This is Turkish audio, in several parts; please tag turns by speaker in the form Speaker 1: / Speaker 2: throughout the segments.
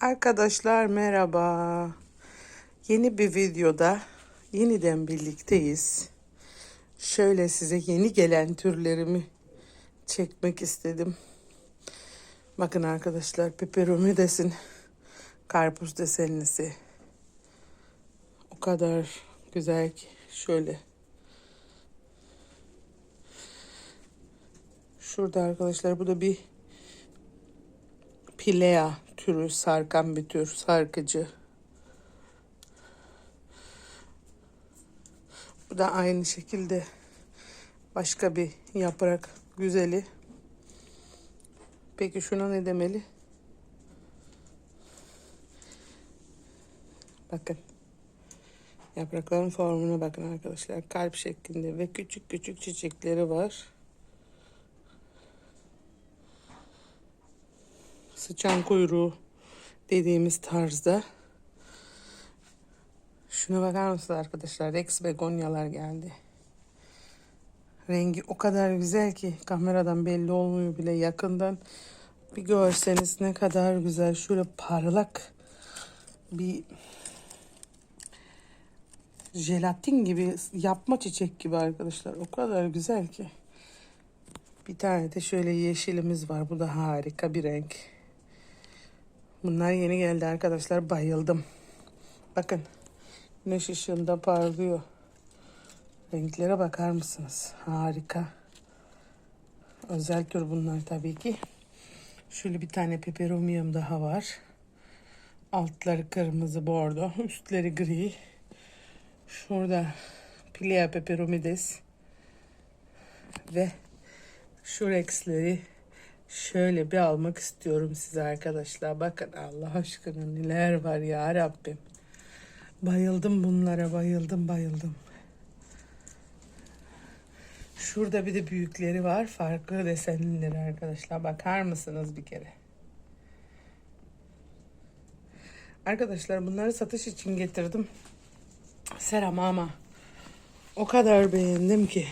Speaker 1: Arkadaşlar merhaba. Yeni bir videoda yeniden birlikteyiz. Şöyle size yeni gelen türlerimi çekmek istedim. Bakın arkadaşlar peperoni desin, karpuz desenlisi. O kadar güzel ki şöyle. Şurada arkadaşlar bu da bir Pilea türü sarkan bir tür sarkıcı. Bu da aynı şekilde başka bir yaprak güzeli. Peki şuna ne demeli? Bakın. Yaprakların formuna bakın arkadaşlar. Kalp şeklinde ve küçük küçük çiçekleri var. Sıçan kuyruğu dediğimiz tarzda. Şuna bakar mısınız arkadaşlar? Rex begonyalar geldi. Rengi o kadar güzel ki kameradan belli olmuyor bile yakından. Bir görseniz ne kadar güzel. Şöyle parlak bir jelatin gibi yapma çiçek gibi arkadaşlar. O kadar güzel ki. Bir tane de şöyle yeşilimiz var. Bu da harika bir renk. Bunlar yeni geldi arkadaşlar. Bayıldım. Bakın. Güneş ışığında parlıyor. Renklere bakar mısınız? Harika. Özel tür bunlar tabii ki. Şöyle bir tane peperomiyum daha var. Altları kırmızı bordo. Üstleri gri. Şurada Pilea peperomides. Ve şu rexleri Şöyle bir almak istiyorum size arkadaşlar. Bakın Allah aşkına neler var ya Rabbim. Bayıldım bunlara bayıldım bayıldım. Şurada bir de büyükleri var. Farklı desenlileri arkadaşlar. Bakar mısınız bir kere? Arkadaşlar bunları satış için getirdim. Seram ama o kadar beğendim ki.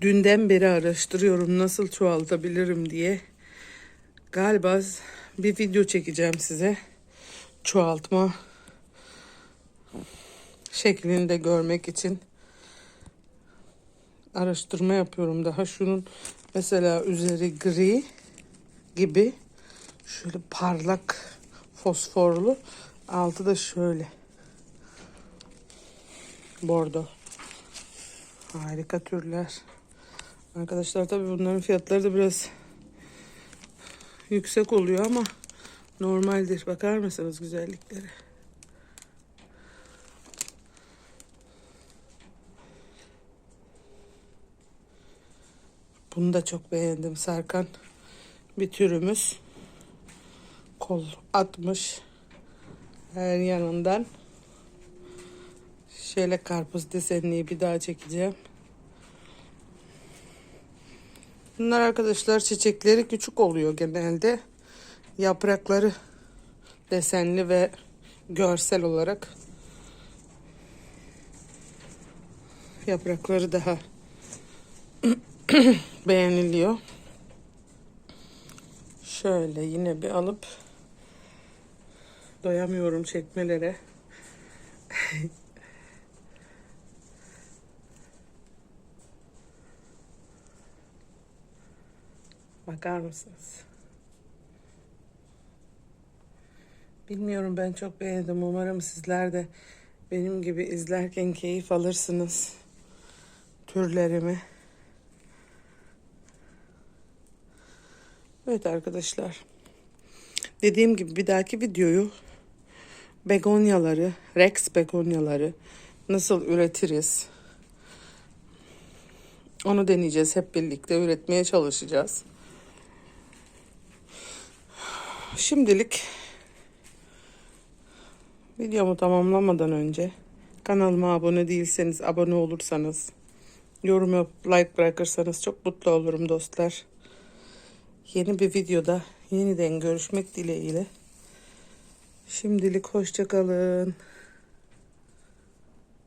Speaker 1: Dünden beri araştırıyorum nasıl çoğaltabilirim diye. Galiba bir video çekeceğim size. Çoğaltma şeklini de görmek için araştırma yapıyorum daha. Şunun mesela üzeri gri gibi şöyle parlak fosforlu altı da şöyle bordo. Harika türler. Arkadaşlar tabii bunların fiyatları da biraz yüksek oluyor ama normaldir. Bakar mısınız güzellikleri? Bunu da çok beğendim Serkan. Bir türümüz. Kol atmış. Her yanından. Şöyle karpuz desenliği bir daha çekeceğim. Bunlar arkadaşlar çiçekleri küçük oluyor genelde. Yaprakları desenli ve görsel olarak yaprakları daha beğeniliyor. Şöyle yine bir alıp doyamıyorum çekmelere. Bakar mısınız? Bilmiyorum ben çok beğendim. Umarım sizler de benim gibi izlerken keyif alırsınız türlerimi. Evet arkadaşlar. Dediğim gibi bir dahaki videoyu begonyaları, Rex begonyaları nasıl üretiriz? Onu deneyeceğiz. Hep birlikte üretmeye çalışacağız. Şimdilik videomu tamamlamadan önce kanalıma abone değilseniz abone olursanız yorum yapıp like bırakırsanız çok mutlu olurum dostlar. Yeni bir videoda yeniden görüşmek dileğiyle. Şimdilik hoşçakalın.